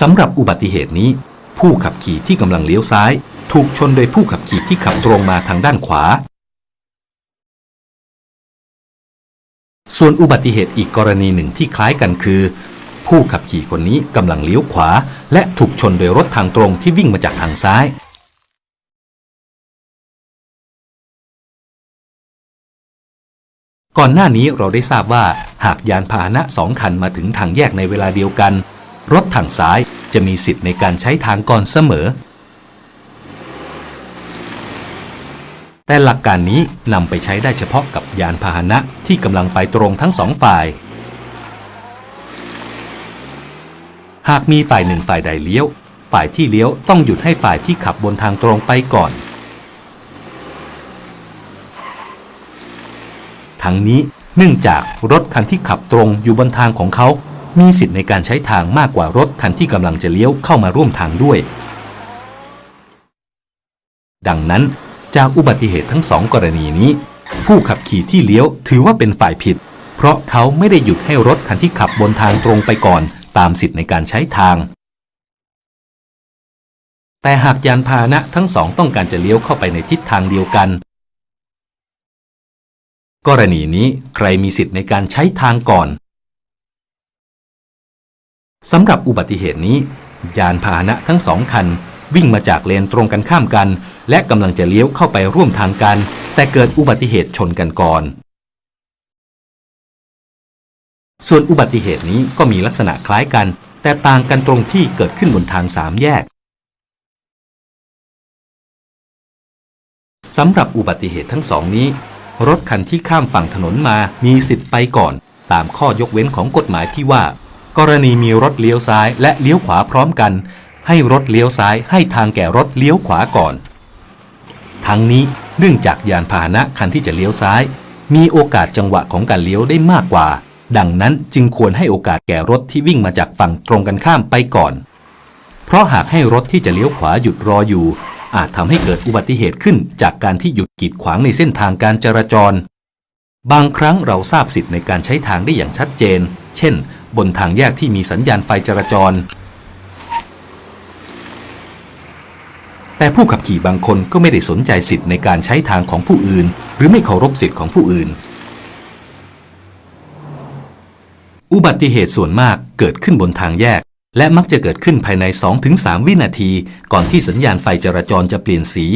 สำหรับอุบัติเหตุนี้ ผู้ขับขี่ที่กำลังเลี้ยวซ้าย ถูกชนโดยผู้ขับขี่ที่ขับตรงมาทางด้านขวา ส่วนอุบัติเหตุอีกกรณีหนึ่งที่คล้ายกันคือ ผู้ขับขี่คนนี้กำลังเลี้ยวขวา และถูกชนโดยรถทางตรงที่วิ่งมาจากทางซ้าย ก่อนหน้านี้เราได้ทราบว่าหากยานพาหนะสองคันมาถึงทางแยกในเวลาเดียวกัน รถทางซ้ายจะมีสิทธิ์ในการใช้ทางก่อนเสมอ แต่หลักการนี้นำไปใช้ได้เฉพาะกับยานพาหนะที่กำลังไปตรงทั้งสองฝ่าย หากมีฝ่ายหนึ่งฝ่ายใดเลี้ยว ฝ่ายที่เลี้ยวต้องหยุดให้ฝ่ายที่ขับบนทางตรงไปก่อนทั้งนี้เนื่องจากรถคันที่ขับตรงอยู่บนทางของเขา มีสิทธิ์ในการใช้ทางมากกว่ารถคันที่กำลังจะเลี้ยวเข้ามาร่วมทางด้วย ดังนั้นจากอุบัติเหตุทั้งสองกรณีนี้ ผู้ขับขี่ที่เลี้ยวถือว่าเป็นฝ่ายผิด เพราะเขาไม่ได้หยุดให้รถคันที่ขับบนทางตรงไปก่อน ตามสิทธิ์ในการใช้ทาง แต่หากยานพาหนะทั้งสองต้องการจะเลี้ยวเข้าไปในทิศทางเดียวกัน กรณีนี้ใครมีสิทธิ์ในการใช้ทางก่อน สำหรับอุบัติเหตุนี้ ยานพาหนะทั้งสองคัน วิ่งมาจากเลนตรงกันข้ามกัน และกำลังจะเลี้ยวเข้าไปร่วมทางกัน แต่เกิดอุบัติเหตุชนกันก่อน ส่วนอุบัติเหตุนี้ก็มีลักษณะคล้ายกัน แต่ต่างกันตรงที่เกิดขึ้นบนทางสามแยกสำหรับอุบัติเหตุทั้งสองนี้ รถคันที่ข้ามฝั่งถนนมามีสิทธิ์ไปก่อน ตามข้อยกเว้นของกฎหมายที่ว่า กรณีมีรถเลี้ยวซ้ายและเลี้ยวขวาพร้อมกัน ให้รถเลี้ยวซ้ายให้ทางแก่รถเลี้ยวขวาก่อน ทั้งนี้เนื่องจากยานพาหนะคันที่จะเลี้ยวซ้าย มีโอกาสจังหวะของการเลี้ยวได้มากกว่า ดังนั้นจึงควรให้โอกาสแก่รถที่วิ่งมาจากฝั่งตรงกันข้ามไปก่อน เพราะหากให้รถที่จะเลี้ยวขวาหยุดรออยู่ อาจทำให้เกิดอุบัติเหตุขึ้นจากการที่หยุดกีดขวางในเส้นทางการจราจร บางครั้งเราทราบสิทธิ์ในการใช้ทางได้อย่างชัดเจน เช่น บนทางแยกที่มีสัญญาณไฟจราจร แต่ผู้ขับขี่บางคนก็ไม่ได้สนใจสิทธิ์ในการใช้ทางของผู้อื่น หรือไม่เคารพสิทธิ์ของผู้อื่น อุบัติเหตุส่วนมากเกิดขึ้นบนทางแยก และมักจะเกิดขึ้นภายใน 2-3 วินาที ก่อนที่สัญญาณไฟจราจรจะเปลี่ยนสี